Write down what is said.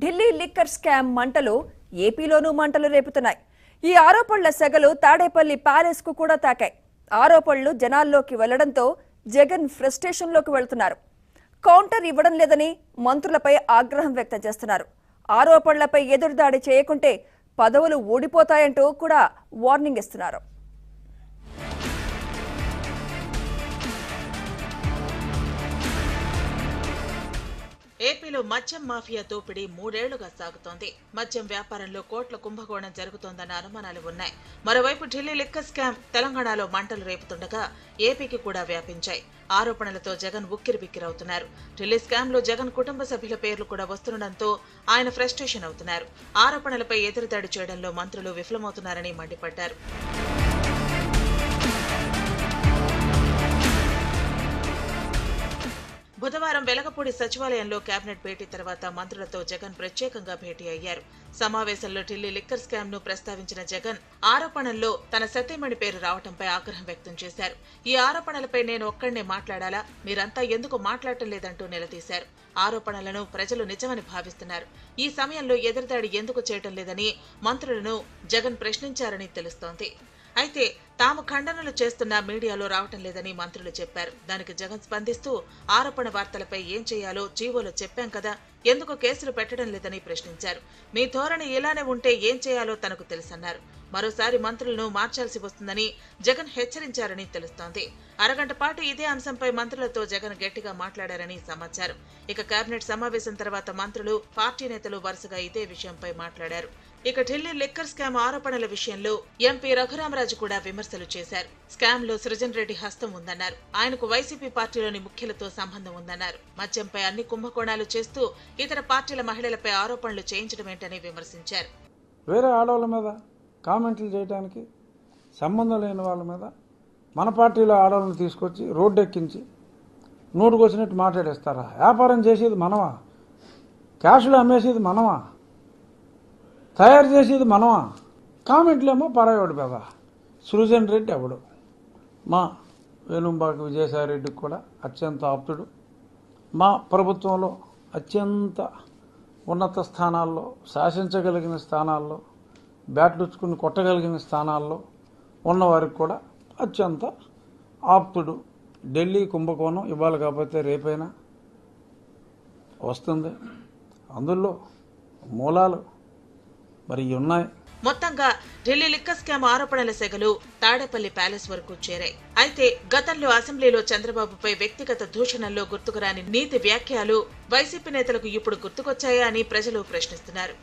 Delhi liquor scam మంటలు ఏపీలోనూ మంటలు రేపుతున్నాయి. ఈ ఆరోపణల సెగలు తాడేపల్లి ప్యాలెస్కు కూడా తాకాయి. ఆరోపణలు జనాల్లోకి వెళ్ళడంతో జగన్ ఫ్రస్ట్రేషన్లోకి వెళ్తున్నారు. కౌంటర్ ఇవ్వడం లేదని మంత్రులపై ఆగ్రహం వ్యక్తం చేస్తున్నారు. ఆరోపణలపై ఎదురుదాడి చేయకుంటే పదవులు ఓడిపోతాయంటూ కూడా వార్నింగ్ ఇస్తున్నారు. ఏపీలో మద్యం మాఫియా దోపిడీ మూడేళ్ళుగా సాగుతోంది. మద్యం వ్యాపారంలో కోట్ల కుంభకోణం జరుగుతోందన్న అనుమానాలు ఉన్నాయి. మరోవైపు ఢిల్లీ లిక్కర్ స్కామ్ తెలంగాణలో మంటలు రేపుతుండగా ఏపీకి కూడా వ్యాపించాయి. ఆరోపణలతో జగన్ ఉక్కిరిబిక్కిరవుతున్నారు. ఢిల్లీ స్కామ్లో జగన్ కుటుంబ సభ్యుల పేర్లు కూడా వస్తుండటంతో ఆయన ఫ్రస్ట్రేషన్ అవుతున్నారు. ఆరోపణలపై ఎదురుదాడి చేయడంలో మంత్రులు విఫలమవుతున్నారని మండిపడ్డారు. శనివారం వెలగపూడి సచివాలయంలో కేబినెట్ భేటీ తర్వాత మంత్రులతో జగన్ ప్రత్యేకంగా భేటీ అయ్యారు. సమావేశంలో ఢిల్లీ లిక్కర్ స్కామ్ను ప్రస్తావించిన జగన్ ఆరోపణల్లో తన సతీమణి పేరు రావడంపై ఆగ్రహం వ్యక్తం చేశారు. ఈ ఆరోపణలపై నేను ఒక్కడనే మాట్లాడాలా? మీరంతా ఎందుకు మాట్లాడటం లేదంటూ నిలదీశారు. ఆరోపణలను ప్రజలు నిజమని భావిస్తున్నారు. ఈ సమయంలో ఎదురుదాడి ఎందుకు చేయటం లేదని మంత్రులను జగన్ ప్రశ్నించారని తెలుస్తోంది. అయితే తాము ఖండనలు చేస్తున్న మీడియాలో రావటం లేదని మంత్రులు చెప్పారు. దానికి జగన్ స్పందిస్తూ ఆరోపణ వార్తలపై ఏం చేయాలో జీవోలో చెప్పాం కదా ఎందుకు కేసులు పెట్టడం లేదని ప్రశ్నించారు. మీ ధోరణి ఇలానే ఉంటే ఏం చేయాలో తనకు తెలుసన్నారు. మరోసారి మంత్రులను మార్చాల్సి వస్తుందని జగన్ హెచ్చరించారని తెలుస్తోంది. అరగంట పాటు ఇదే అంశంపై మంత్రులతో జగన్ గట్టిగా మాట్లాడారని సమాచారం. ఇక కేబినెట్ సమావేశం తర్వాత మంత్రులు పార్టీ నేతలు వరుసగా ఇదే విషయంపై మాట్లాడారు. ఇక ఢిల్లీ లిక్కర్ స్కామ్ ఆరోపణల విషయంలో ఎంపీ రఘురామరాజు కూడా విమర్శలు చేశారు. స్కామ్లో సృజన్ రెడ్డి హస్తం ఉందన్నారు. ఆయనకు వైసీపీ పార్టీలోని ముఖ్యులతో సంబంధం ఉందన్నారు. మద్యంపై అన్ని కుంభకోణాలు చేస్తూ ఇతర పార్టీల మహిళలపై ఆరోపణలు చేయించడం ఏంటని విమర్శించారు. వేరే ఆడవాళ్ళ మీద కామెంట్లు చేయడానికి సంబంధం లేని వాళ్ళ మీద మన పార్టీలో ఆడవాళ్ళని తీసుకొచ్చి రోడ్డు ఎక్కించి నోటుకు మాట్లాడేస్తారా? వ్యాపారం చేసేది మనమా? క్యాష్లో అమ్మేసేది మనమా? తయారు చేసేది మనమా? కామెంట్లేమో పరాయోడు పెద సృజన్ రెడ్డి ఎవడు? మా వేణుంబాకి విజయసాయిరెడ్డికి కూడా అత్యంత ఆప్తుడు. మా ప్రభుత్వంలో అత్యంత ఉన్నత స్థానాల్లో శాసించగలిగిన స్థానాల్లో బ్యాట్లుచ్చుకుని కొట్టగలిగిన స్థానాల్లో ఉన్నవారికి కూడా అత్యంత ఆప్తుడు ఢిల్లీ కుంభకోణం ఇవ్వాలి కాకపోతే రేపైనా వస్తుంది. అందులో మూలాలు మరి ఉన్నాయి. మొత్తంగా ఢిల్లీ లిక్క స్కామ్ ఆరోపణల సెగలు తాడేపల్లి ప్యాలెస్ వరకు చేరాయి. అయితే గతంలో అసెంబ్లీలో చంద్రబాబుపై వ్యక్తిగత దూషణల్లో గుర్తుకురాని నీతి వ్యాఖ్యలు వైసీపీ నేతలకు ఇప్పుడు గుర్తుకొచ్చాయా అని ప్రజలు ప్రశ్నిస్తున్నారు.